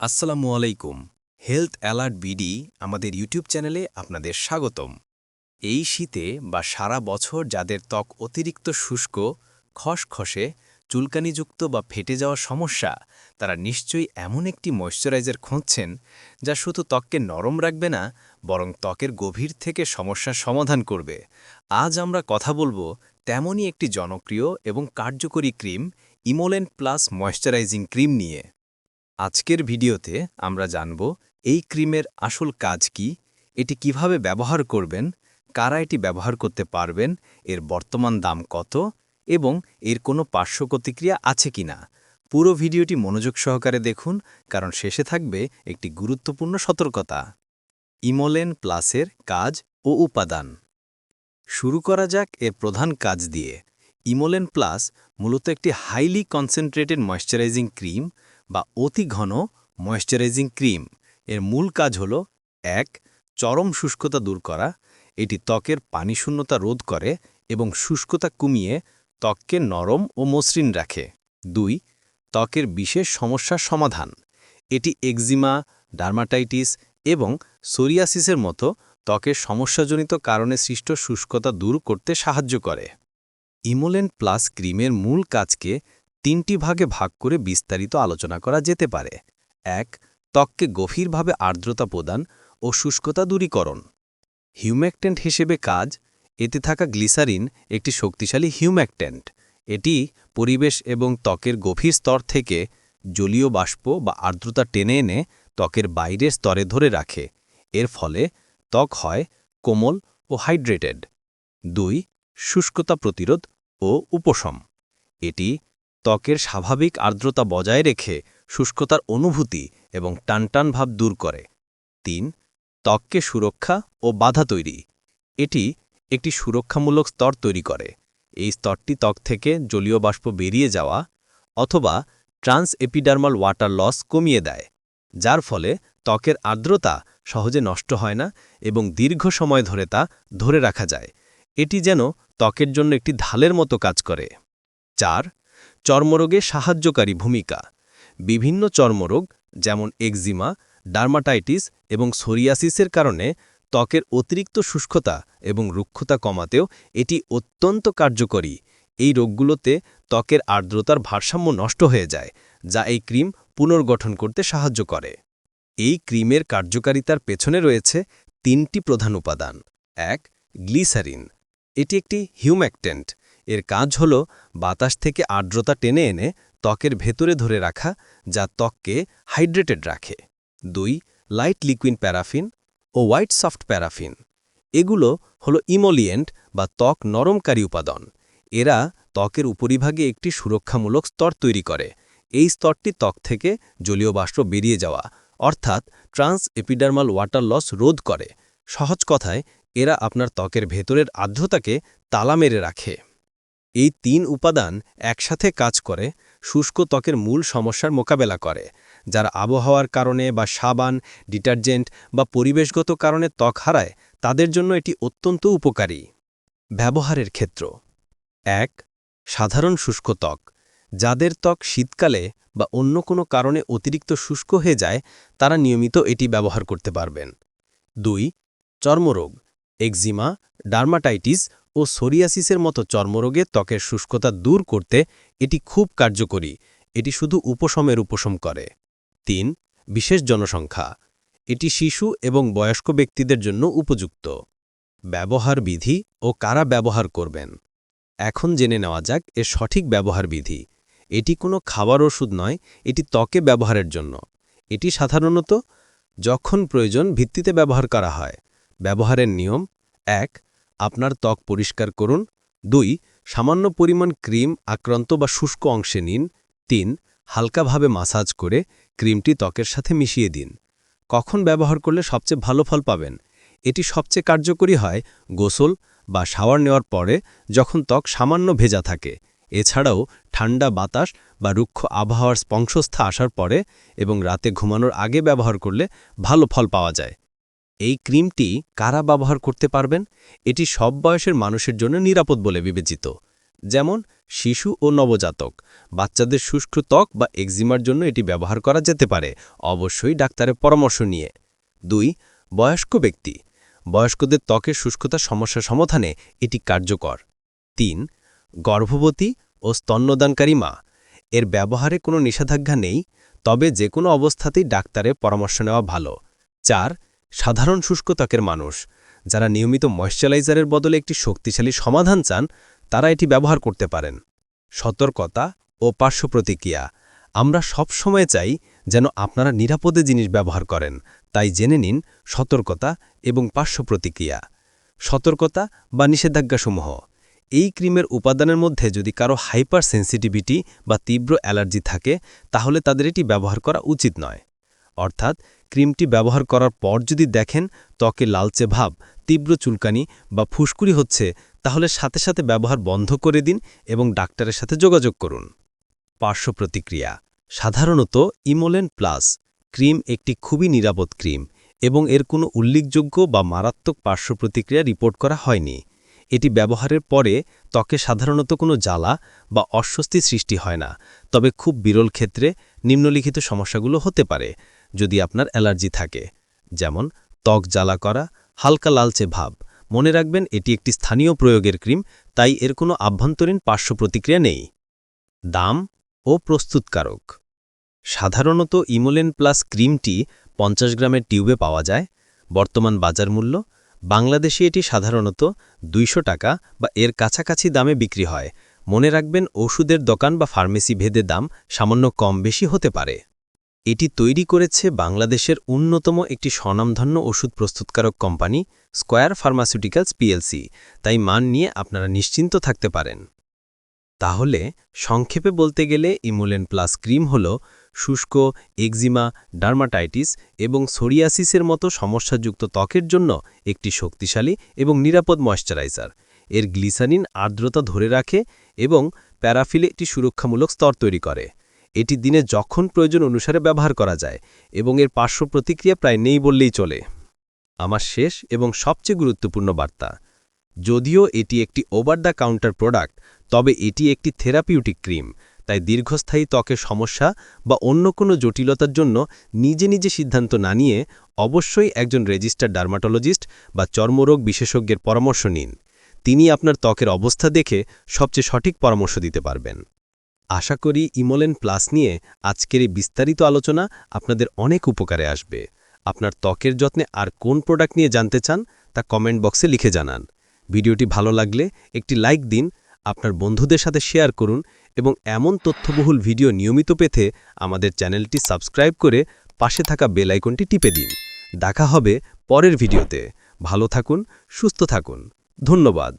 আসসালামু আলাইকুম। Health alert BD আমাদের ইউটিউব চ্যানেলে আপনাদের স্বাগতম। এই শীতে বা সারা বছর যাদের ত্বক অতিরিক্ত শুষ্ক, খসখসে, চুলকানিযুক্ত বা ফেটে যাওয়া সমস্যা, তারা নিশ্চয়ই এমন একটি ময়শ্চারাইজার খুঁজছেন যা শুধু ত্বককে নরম রাখবে না, বরং ত্বকের গভীর থেকে সমস্যার সমাধান করবে। আজ আমরা কথা বলব তেমনই একটি জনপ্রিয় এবং কার্যকরী cream emollient plus moisturising cream নিয়ে। আজকের ভিডিওতে আমরা জানব এই ক্রিমের আসল কাজ কি, এটি কীভাবে ব্যবহার করবেন, কারা এটি ব্যবহার করতে পারবেন, এর বর্তমান দাম কত এবং এর কোনো পার্শ্ব প্রতিক্রিয়া আছে কিনা পুরো ভিডিওটি মনোযোগ সহকারে দেখুন, কারণ শেষে থাকবে একটি গুরুত্বপূর্ণ সতর্কতা। ইমোলেন প্লাসের কাজ ও উপাদান। শুরু করা যাক এর প্রধান কাজ দিয়ে। ইমোলেন প্লাস মূলত একটি হাইলি কনসেন্ট্রেটেড ময়শ্চারাইজিং ক্রিম বা অতি ঘন ময়শ্চারাইজিং ক্রিম এর মূল কাজ হল, এক, চরম শুষ্কতা দূর করা। এটি ত্বকের পানিশূন্যতা রোধ করে এবং শুষ্কতা কমিয়ে ত্বককে নরম ও মসৃণ রাখে। দুই, ত্বকের বিশেষ সমস্যার সমাধান। এটি এক্সিমা ডার্মাটাইটিস এবং সোরিয়াসিসের মতো ত্বকের সমস্যাজনিত কারণে সৃষ্ট শুষ্কতা দূর করতে সাহায্য করে। ইমোলেন্ট প্লাস ক্রিমের মূল কাজকে তিনটি ভাগে ভাগ করে বিস্তারিত আলোচনা করা যেতে পারে। এক, ত্বককে গভীরভাবে আর্দ্রতা প্রদান ও শুষ্কতা দূরীকরণ। হিউম্যাকটেন্ট হিসেবে কাজ, এতে থাকা গ্লিসারিন একটি শক্তিশালী হিউম্যাকটেন্ট। এটি পরিবেশ এবং ত্বকের গভীর স্তর থেকে জলীয় বাষ্প বা আর্দ্রতা টেনে এনে ত্বকের বাইরের স্তরে ধরে রাখে। এর ফলে ত্বক হয় কোমল ও হাইড্রেটেড। দুই, শুষ্কতা প্রতিরোধ ও উপশম। এটি ত্বকের স্বাভাবিক আর্দ্রতা বজায় রেখে শুষ্কতার অনুভূতি এবং টানটান ভাব দূর করে। তিন, ত্বককে সুরক্ষা ও বাধা তৈরি। এটি একটি সুরক্ষামূলক স্তর তৈরি করে। এই স্তরটি ত্বক থেকে জলীয় বাষ্প বেরিয়ে যাওয়া অথবা ট্রান্স এপিডার্মাল ওয়াটার লস কমিয়ে দেয়, যার ফলে ত্বকের আর্দ্রতা সহজে নষ্ট হয় না এবং দীর্ঘ সময় ধরে তা ধরে রাখা যায়। এটি যেন ত্বকের জন্য একটি ঢালের মতো কাজ করে। চার চর্মরোগে সাহায্যকারী ভূমিকা। বিভিন্ন চর্মরোগ, যেমন এক্সিমা ডার্মাটাইটিস এবং সোরিয়াসিসের কারণে ত্বকের অতিরিক্ত শুষ্কতা এবং রুক্ষতা কমাতেও এটি অত্যন্ত কার্যকরী। এই রোগগুলোতে ত্বকের আর্দ্রতার ভারসাম্য নষ্ট হয়ে যায়, যা এই ক্রিম পুনর্গঠন করতে সাহায্য করে। এই ক্রিমের কার্যকারিতার পেছনে রয়েছে তিনটি প্রধান উপাদান। এক, গ্লিসারিন। এটি একটি হিউম্যাকটেন্ট। এর কাজ হল বাতাস থেকে আর্দ্রতা টেনে এনে ত্বকের ভেতরে ধরে রাখা, যা ত্বককে হাইড্রেটেড রাখে। দুই, লাইট লিকুইন প্যারাফিন ও হোয়াইট সফট প্যারাফিন। এগুলো হল ইমোলিয়েন্ট বা ত্বক নরমকারী উপাদান। এরা ত্বকের উপরিভাগে একটি সুরক্ষামূলক স্তর তৈরি করে। এই স্তরটি ত্বক থেকে জলীয় বাষ্প বেরিয়ে যাওয়া, অর্থাৎ ট্রান্স এপিডার্মাল ওয়াটার লস রোধ করে। সহজ কথায়, এরা আপনার ত্বকের ভেতরের আর্দ্রতাকে তালা মেরে রাখে। এই তিন উপাদান একসাথে কাজ করে, শুষ্ক ত্বকের মূল সমস্যার মোকাবেলা করে, যারা আবহাওয়ার কারণে বা সাবান, ডিটারজেন্ট বা পরিবেশগত কারণে ত্বক হারায়, তাদের জন্য এটি অত্যন্ত উপকারী। ব্যবহারের ক্ষেত্র এক, সাধারণ শুষ্ক ত্বক। যাদের ত্বক শীতকালে বা অন্য কোনো কারণে অতিরিক্ত শুষ্ক হয়ে যায়, তারা নিয়মিত এটি ব্যবহার করতে পারবেন। দুই, চর্মরোগ এক্সিমা ডার্মাটাইটিস ও সোরিয়াসিসের মতো চর্মরোগে ত্বকের শুষ্কতা দূর করতে এটি খুব কার্যকরী। এটি শুধু উপশমের উপশম করে। তিন, বিশেষ জনসংখ্যা। এটি শিশু এবং বয়স্ক ব্যক্তিদের জন্য উপযুক্ত। ব্যবহার বিধি ও কারা ব্যবহার করবেন? এখন জেনে নেওয়া যাক এর সঠিক ব্যবহার বিধি। এটি কোনো খাবার ওষুধ নয়, এটি ত্বকে ব্যবহারের জন্য। এটি সাধারণত যখন প্রয়োজন ভিত্তিতে ব্যবহার করা হয়। ব্যবহারের নিয়ম, এক আপনার ত্বক পরিষ্কার করুন। দুই, সামান্য পরিমাণ ক্রিম আক্রান্ত বা শুষ্ক অংশে নিন। তিন, হালকাভাবে মাসাজ করে ক্রিমটি ত্বকের সাথে মিশিয়ে দিন। কখন ব্যবহার করলে সবচেয়ে ভালো ফল পাবেন? এটি সবচেয়ে কার্যকরী হয় গোসল বা শাওয়ার নেওয়ার পরে যখন ত্বক সামান্য ভেজা থাকে। এছাড়াও ঠান্ডা বাতাস বা রুক্ষ আবহাওয়ার স্পংসস্থা আসার পরে এবং রাতে ঘুমানোর আগে ব্যবহার করলে ভালো ফল পাওয়া যায়। এই ক্রিমটি কারা ব্যবহার করতে পারবেন? এটি সব বয়সের মানুষের জন্য নিরাপদ বলে বিবেচিত। যেমন, শিশু ও নবজাতক। বাচ্চাদের শুষ্ক ত্বক বা এক্সিমার জন্য এটি ব্যবহার করা যেতে পারে। অবশ্যই ডাক্তারের পরামর্শ নিয়ে। দুই, বয়স্ক ব্যক্তি। বয়স্কদের ত্বকের শুষ্কতা সমস্যা সমাধানে এটি কার্যকর। তিন, গর্ভবতী ও স্তন্যদানকারী মা। এর ব্যবহারে কোনো নিষেধাজ্ঞা নেই, তবে যে কোনো অবস্থাতেই ডাক্তারের পরামর্শ নেওয়া ভালো। চার সাধারণ শুষ্ক ত্বকের মানুষ। যারা নিয়মিত ময়শ্চারাইজারের বদলে একটি শক্তিশালী সমাধান চান, তারা এটি ব্যবহার করতে পারেন। সতর্কতা ও পার্শ্ব প্রতিক্রিয়া আমরা সব সময় চাই যেন আপনারা নিরাপদে জিনিস ব্যবহার করেন। তাই জেনে নিন সতর্কতা এবং পার্শ্ব প্রতিক্রিয়া সতর্কতা বা নিষেধাজ্ঞাসমূহ। এই ক্রিমের উপাদানের মধ্যে যদি কারও হাইপার সেন্সিটিভিটি বা তীব্র অ্যালার্জি থাকে, তাহলে তাদের এটি ব্যবহার করা উচিত নয়। অর্থাৎ ক্রিমটি ব্যবহার করার পর যদি দেখেন ত্বকে লালচে ভাব, তীব্র চুলকানি বা ফুসকুড়ি হচ্ছে, তাহলে সাথে সাথে ব্যবহার বন্ধ করে দিন এবং ডাক্তারের সাথে যোগাযোগ করুন। পার্শ্ব প্রতিক্রিয়া। সাধারণত ইমোলেন প্লাস ক্রিম একটি খুবই নিরাপদ ক্রিম এবং এর কোনো উল্লেখযোগ্য বা মারাত্মক পার্শ্ব প্রতিক্রিয়া রিপোর্ট করা হয়নি। এটি ব্যবহারের পরে ত্বকে সাধারণত কোনো জ্বালা বা অস্বস্তি সৃষ্টি হয় না, তবে খুব বিরল ক্ষেত্রে নিম্নলিখিত সমস্যাগুলো হতে পারে। যদি আপনার অ্যালার্জি থাকে। যেমন, ত্বক জ্বালা করা, হালকা লালচে ভাব। মনে রাখবেন, এটি একটি স্থানীয় প্রয়োগের ক্রিম, তাই এর কোনো আভ্যন্তরীণ পার্শ্ব প্রতিক্রিয়া নেই। দাম ও প্রস্তুতকারক। সাধারণত ইমোলেন প্লাস ক্রিমটি পঞ্চাশ গ্রামের টিউবে পাওয়া যায়। বর্তমান বাজার মূল্য, বাংলাদেশে এটি সাধারণত দুইশো টাকা বা এর কাছাকাছি দামে বিক্রি হয়। মনে রাখবেন, ওষুধের দোকান বা ফার্মেসি ভেদে দাম সামান্য কম বেশি হতে পারে। এটি তৈরি করেছে বাংলাদেশের অন্যতম একটি স্বনামধন্য ওষুধ প্রস্তুতকারক কোম্পানি, স্কয়ার ফার্মাসিউটিক্যালস পিএলসি। তাই মান নিয়ে আপনারা নিশ্চিন্ত থাকতে পারেন। তাহলে, সংক্ষেপে বলতে গেলে ইমোলেন প্লাস ক্রিম হল শুষ্ক এক্সিমা ডার্মাটাইটিস এবং সোরিয়াসিসের মতো সমস্যাযুক্ত ত্বকের জন্য একটি শক্তিশালী এবং নিরাপদ ময়শ্চারাইজার। এর গ্লিসারিন আর্দ্রতা ধরে রাখে এবং প্যারাফিলে একটি সুরক্ষামূলক স্তর তৈরি করে। এটি দিনে যখন প্রয়োজন অনুসারে ব্যবহার করা যায়, এবং এর পার্শ্ব প্রতিক্রিয়া প্রায় নেই বললেই চলে। আমার শেষ এবং সবচেয়ে গুরুত্বপূর্ণ বার্তা, যদিও এটি একটি ওভার দ্য কাউন্টার প্রোডাক্ট, তবে এটি একটি থেরাপিউটিক ক্রিম, তাই দীর্ঘস্থায়ী ত্বকের সমস্যা বা অন্য কোনো জটিলতার জন্য নিজে নিজে সিদ্ধান্ত না নিয়ে অবশ্যই একজন রেজিস্টার্ড ডার্মাটোলজিস্ট বা চর্মরোগ বিশেষজ্ঞের পরামর্শ নিন। তিনি আপনার ত্বকের অবস্থা দেখে সবচেয়ে সঠিক পরামর্শ দিতে পারবেন। আশা করি ইমোলেন প্লাস নিয়ে আজকের এই বিস্তারিত আলোচনা আপনাদের অনেক উপকারে আসবে। আপনার ত্বকের যত্নে আর কোন প্রোডাক্ট নিয়ে জানতে চান তা কমেন্ট বক্সে লিখে জানান। ভিডিওটি ভালো লাগলে একটি লাইক দিন, আপনার বন্ধুদের সাথে শেয়ার করুন এবং এমন তথ্যবহুল ভিডিও নিয়মিত পেতে আমাদের চ্যানেলটি সাবস্ক্রাইব করে পাশে থাকা বেল আইকনটি টিপে দিন। দেখা হবে পরের ভিডিওতে। ভালো থাকুন, সুস্থ থাকুন। ধন্যবাদ।